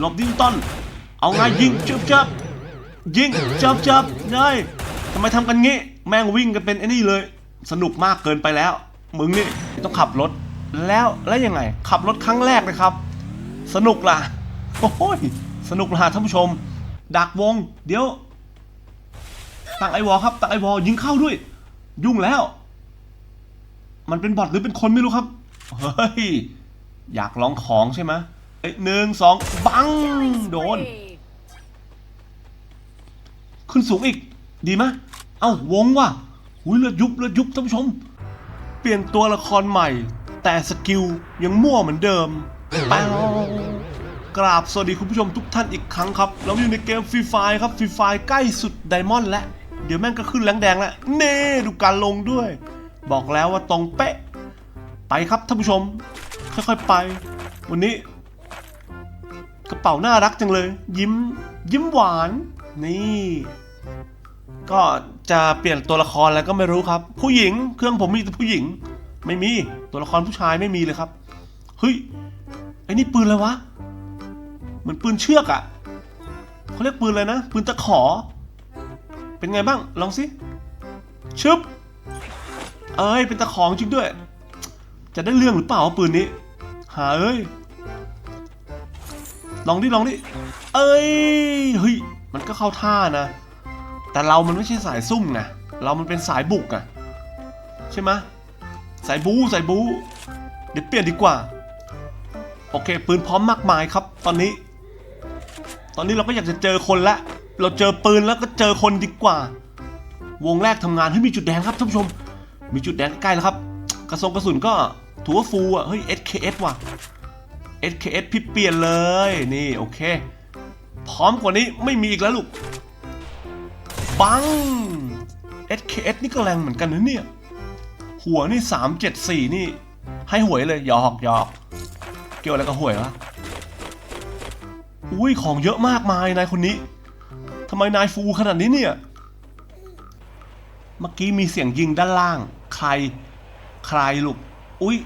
หลบดิจิตอลเอาไงยิงจับจับยิงจับจับได้ทำไมทำกันงี้ แม่งวิ่งกันเป็นไอ้นี่เลย สนุกมากเกินไปแล้ว มึงนี่ต้องขับรถแล้วแล้วยังไง ขับรถครั้งแรกนะครับ สนุกล่ะโอ้ยสนุกล่ะท่านผู้ชม ดักวง เดี๋ยวตั้งไอวอลครับตั้งไอวอลยิงเข้าด้วย ยุ่งแล้ว มันเป็นบอทหรือเป็นคนไม่รู้ครับ เฮ้ย อยากลองของใช่ไหม เอ้ยหนึ่งสองบัง โดน ขึ้นสูงอีก ดีไหมเอ้าวงว่ะหุยเลือดยุบเลือดยุบท่านผู้ชม เปลี่ยนตัวละครใหม่ แต่สกิลยังมั่วเหมือนเดิมแป้วกราบสวัสดีคุณผู้ชมทุกท่านอีกครั้งครับ เราอยู่ในเกมฟรีไฟครับฟรีไฟใกล้สุดไดมอนด์แล้ว เดี๋ยวแม่งก็ขึ้นแรงแดงแล้วเน่ดูการลงด้วย บอกแล้วว่าตรงเป๊ะ ไปครับท่านผู้ชม ค่อยๆไป วันนี้ กระเป๋าน่ารักจังเลย ยิ้มยิ้มหวาน นี่ ก็จะเปลี่ยนตัวละครแล้วก็ไม่รู้ครับ ผู้หญิงเครื่องผมมีแต่ผู้หญิง ไม่มีตัวละครผู้ชายไม่มีเลยครับเฮ้ยไอ้นี่ปืนอะไรวะเหมือนปืนเชือกอะ่ะเขาเรียกปืนอะไรนะปืนตะขอ เป็นไงบ้างลองสิชึบเอ้ยเป็นตะขอจริงด้วย จะได้เรื่องหรือเปล่าปืนนี้ หาเอ้ย ลองดิลองดิเอ้ยเฮ้ยมันก็เข้าท่านะ แต่เรามันไม่ใช่สายซุ่มไงเรามันเป็นสายบุกอะใช่ไหมสายบู๊สายบู๊เดี๋ยวเปลี่ยนดีกว่า โอเค ปืนพร้อมมากมายครับ ตอนนี้ ตอนนี้เราก็อยากจะเจอคนละ เราเจอปืนแล้วก็เจอคนดีกว่า วงแรกทำงานให้ยมีจุดแดงครับท่านผู้ชม มีจุดแดงใกล้แล้วครับ กระสงกระสุนก็ถือว่าฟูลอะเฮ้ย SKS ว่ะ SKS พี่เปลี่ยนเลยนี่โอเค พร้อมกว่านี้ไม่มีอีกแล้วลูก บัง SKS นี่ก็แรงเหมือนกันนะเนี่ย หัวนี่ 374 นี่ ให้หวยเลยหยอกหยอกเกี่ยวอะไรกับหวยวะอุ้ยของเยอะมากมายนายคนนี้ทำไมนายฟูขนาดนี้เนี่ย เมื่อกี้มีเสียงยิงด้านล่าง ใคร ใครลูก อุ้ย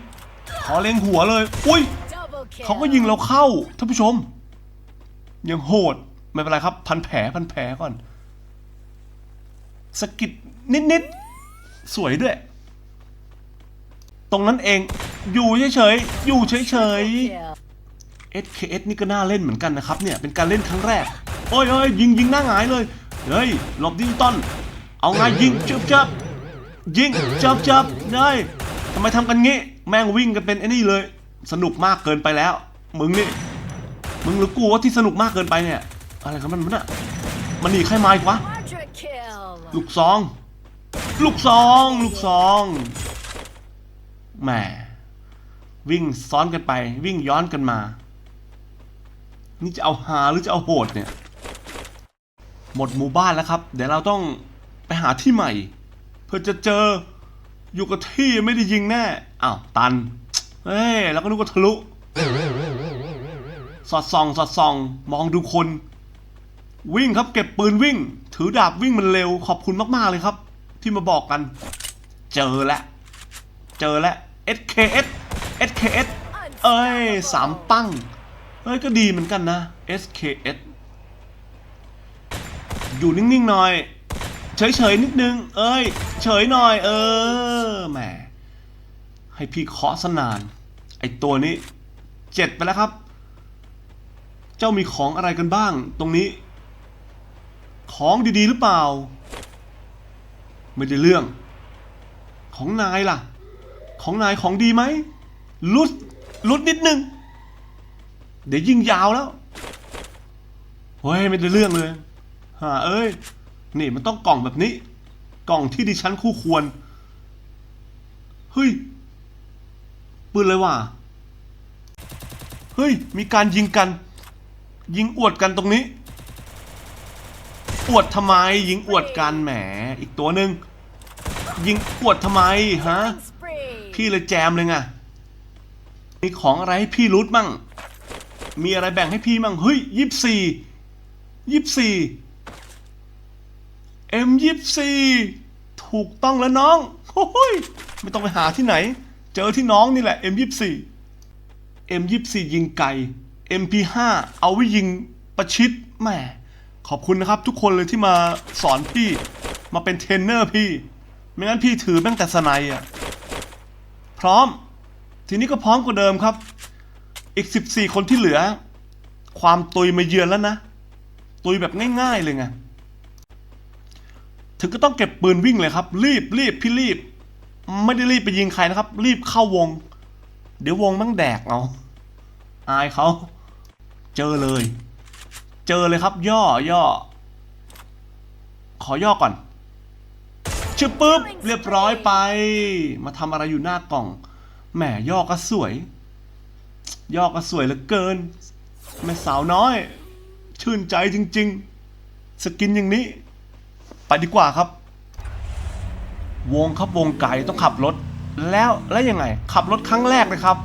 ขอเล็งหัวเลย อุ้ย เขาก็ยิงเราเข้าท่านผู้ชม ยังโหด ไม่เป็นไรครับ พันแผลพันแผลก่อนสกิดนิดๆ สวยด้วย ตรงนั้นเองอยู่เฉยๆ อยู่เฉยๆ SKS นี่ก็น่าเล่นเหมือนกันนะครับเนี่ย เป็นการเล่นครั้งแรก โอ้ยโอ้ยยิงยิงหน้าหงายเลย เฮ้ยหลบดิจิตอลเอาไงยิงจับจับยิงจับจับได้ทำไมทำกันงี้ แม่งวิ่งกันเป็นไอ้นี่เลย สนุกมากเกินไปแล้ว มึงนี่ มึงหรือกูว่าที่สนุกมากเกินไปเนี่ย อะไรกันมันมันอะมันหนีใครมาอีกวะ ลูกซอง ลูกซอง ลูกซอง แหม วิ่งซ้อนกันไป วิ่งย้อนกันมา นี่จะเอาหาหรือจะเอาโหดเนี่ย หมดหมู่บ้านแล้วครับ เดี๋ยวเราต้องไปหาที่ใหม่ เพื่อจะเจออยู่กับที่ไม่ได้ยิงแน่ อ้าว ตัน เฮ้ยแล้วก็นึกว่าทะลุ สอดส่อง สอดส่อง มองดูคน วิ่งครับเก็บปืนวิ่ง ถือดาบวิ่งมันเร็ว ขอบคุณมาก ๆ เลยครับ ที่มาบอกกัน เจอแล้ว เจอแล้ว SKS SKS เอ้ยสามปั้ง เอ้ย ก็ดีเหมือนกันนะ SKS อยู่นิ่ง ๆ หน่อย เฉย ๆ นิดนึง เอ้ย เฉยหน่อย เออ แหม ให้พี่เคาะสนาน ไอตัวนี้เจ็ดไปแล้วครับ เจ้ามีของอะไรกันบ้าง ตรงนี้ ของดีๆ หรือเปล่า ไม่ได้เรื่อง ของนายล่ะ ของนายของดีไหมลุดลุดนิดนึง เดี๋ยวยิ่งยาวแล้วเฮ้ยไม่ได้เรื่องเลยฮ่าเอ้ย นี่มันต้องกล่องแบบนี้ กล่องที่ดิฉันคู่ควร เฮ้ย ปืนเลยว่ะ เฮ้ย มีการยิงกัน ยิงอวดกันตรงนี้ อวดทำไม ยิงอวดกันแหม อีกตัวหนึ่งยิงอวดทำไมฮะ พี่เลยแจมเลยไงมีของอะไรให้พี่รูทมั่ง มีอะไรแบ่งให้พี่มั่ง เฮ้ยยี่สี่ยี่สี่เอ็มยี่สี่ถูกต้องแล้วน้องโอ้ยไม่ต้องไปหาที่ไหน เจอที่น้องนี่แหละ M ยี่สี่ M ยี่สี่ยิงไกล MP5 เอาไว้ยิงประชิดแหมขอบคุณนะครับ ทุกคนเลยที่มาสอนพี่มาเป็นเทรนเนอร์พี่ ไม่งั้นพี่ถือตั้งแต่สไนด์อะ พร้อม ทีนี้ก็พร้อมกว่าเดิมครับ อีก 14 คนที่เหลือ ความตุยมาเยือนแล้วนะ ตุยแบบง่าย ๆ เลยไงถึงก็ต้องเก็บปืนวิ่งเลยครับ รีบรีบพี่รีบ ไม่ได้รีบไปยิงใครนะครับ รีบเข้าวง เดี๋ยววงมั่งแดกเอาอายเขาเจอเลย เจอเลยครับ ย่อย่อ ขอย่อก่อนชื่อปุ๊บ เรียบร้อยไป มาทำอะไรอยู่หน้ากล่องแหมย่อก็สวย ย่อก็สวยเหลือเกินแม่สาวน้อย ชื่นใจจริง ๆ สกินอย่างนี้ ไปดีกว่าครับ วงครับวงไก่ต้องขับรถ แล้วแล้วยังไง ขับรถครั้งแรกเลยครับ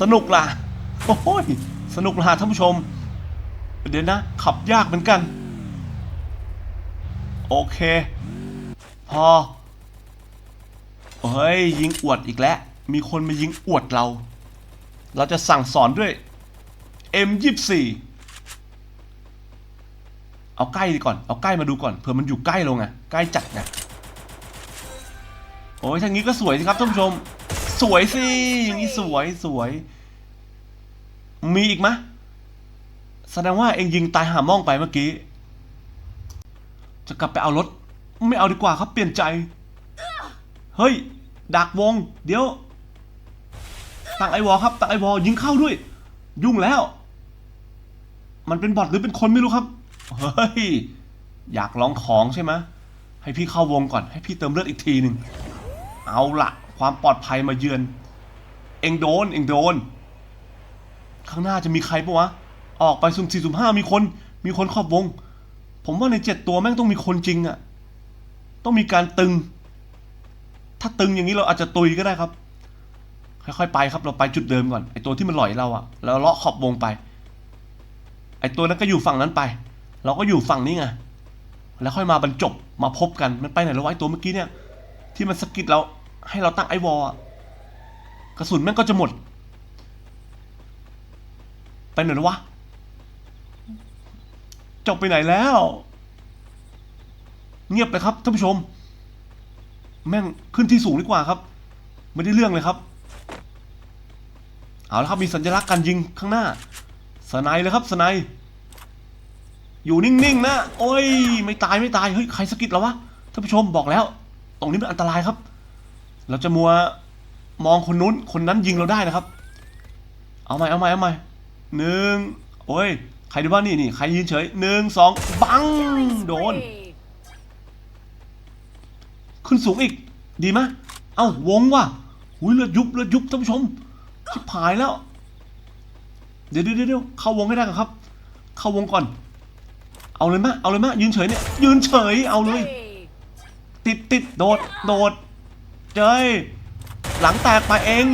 สนุกล่ะโอ้โหยสนุกล่ะท่านผู้ชม เดี๋ยวนะ ขับยากเหมือนกัน โอเค พอเฮ้ยยิงอวดอีกแล้ว มีคนมายิงอวดเรา เราจะสั่งสอนด้วย M24 เอาใกล้ดีก่อน เอาใกล้มาดูก่อน เผื่อมันอยู่ใกล้ลงไง ใกล้จัดไง อ้ยทางนี้ก็สวยสิครับท่านผู้ชม สวยสิอย่างนี้สวยสวย มีอีกไหมแสดงว่าเองยิงตายหามองไปเมื่อกี้ จะกลับไปเอารถ ไม่เอาดีกว่าครับเปลี่ยนใจ เฮ้ย ดักวง เดี๋ยว ตั้งไอวอครับ ตั้งไอวอยิงเข้าด้วย ยุ่งแล้ว มันเป็นบอทหรือเป็นคนไม่รู้ครับ เฮ้ย อยากลองของใช่ไหมให้พี่เข้าวงก่อน ให้พี่เติมเลือดอีกทีหนึ่ง เอาละความปลอดภัยมาเยือน เองโดน เองโดน ข้างหน้าจะมีใครปะวะ ออกไปสุ่มสี่สุ่มห้ามีคน มีคนขอบวง ผมว่าในเจ็ดตัวแม่งต้องมีคนจริงอะต้องมีการตึง ถ้าตึงอย่างนี้เราอาจจะตุยก็ได้ครับ ค่อยๆไปครับ เราไปจุดเดิมก่อน ไอตัวที่มันหลอยเราอะแล้วเลาะขอบวงไป ไอตัวนั้นก็อยู่ฝั่งนั้นไป เราก็อยู่ฝั่งนี้ไง แล้วค่อยมาบรรจบ มาพบกัน มันไปไหนแล้ววะไอตัวเมื่อกี้เนี่ย ที่มันสกิดเราให้เราตั้งไอวอลกระสุนแม่งก็จะหมด ไปไหนววะจบไปไหนแล้ว เงียบเลยครับท่านผู้ชม แม่งขึ้นที่สูงดีกว่าครับ ไม่ได้เรื่องเลยครับ เอาละครับมีสัญลักษณ์การยิงข้างหน้า สไนเลยครับสไนอยู่นิ่งๆนะ โอ้ย ไม่ตายไม่ตาย เฮ้ย ใครสกิดเราวะท่านผู้ชมบอกแล้ว รงนี้มันอันตรายครับ เราจะมัวมองคนนู้นคนนั้นยิงเราได้นะครับ เอาใหม่เอาใหม่เอาใหม่หนึ่งโอ้ยใครดูบ้างนี่นี่ใครยืนเฉยหนึ่งสองบังโดน ขึ้นสูงอีกดีไหมเอ้าวงว่ะหุยเลือดยุบเลือดยุบท่านผู้ชมชิบหายแล้ว เดี๋ยวเดี๋ยวเดี๋ยวเข้าวงให้ได้ก่อนครับ เข้าวงก่อน เอาเลยมะเอาเลยมะยืนเฉยเนี่ยยืนเฉยเอาเลย ติดติดโดดโดดเจยหลังแตกไปเอง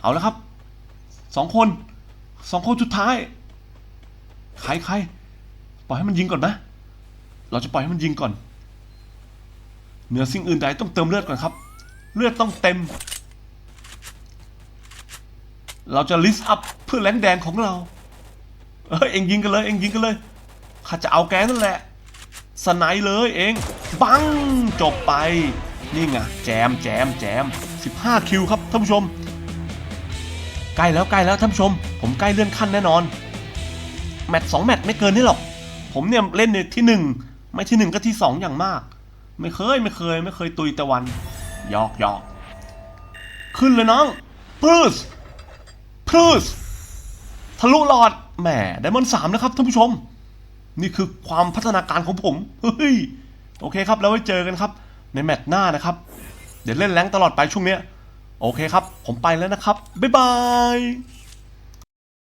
เอาแล้วครับสองคนสองคนสุดท้ายใครใครปล่อยให้มันยิงก่อนไหมเราจะปล่อยให้มันยิงก่อน เหนือสิ่งอื่นใดต้องเติมเลือดก่อนครับ เลือดต้องเต็ม เราจะลิสต์อัพเพื่อแรงแดงของเรา เอ้ยเอ็งยิงกันเลย เอ็งยิงกันเลยข้าจะเอาแกนั่นแหละ สไนเลยเอง บังจบไป นี่ไงแจมแจมแจม 15 คิวครับท่านผู้ชม ใกล้แล้วใกล้แล้วท่านผู้ชม ผมใกล้เลื่อนขั้นแน่นอน แมตช์สองแมตช์ไม่เกินนี่หรอก ผมเนี่ยเล่นในที่หนึ่งไม่ที่หนึ่งก็ที่สองอย่างมาก ไม่เคยไม่เคย ไม่เคยตุยตะวันยอกยอกขึ้นเลยน้องพรูสพรูสทะลุหลอดแหมไดมอนด์สามนะครับท่านผู้ชม นี่คือความพัฒนาการของผมเฮ้ยโอเคครับแล้วไว้เจอกันครับ ในแมตช์หน้านะครับ เดี๋ยวเล่นแรงตลอดไปช่วงเนี้ยโอเคครับ ผมไปแล้วนะครับ บ๊ายบาย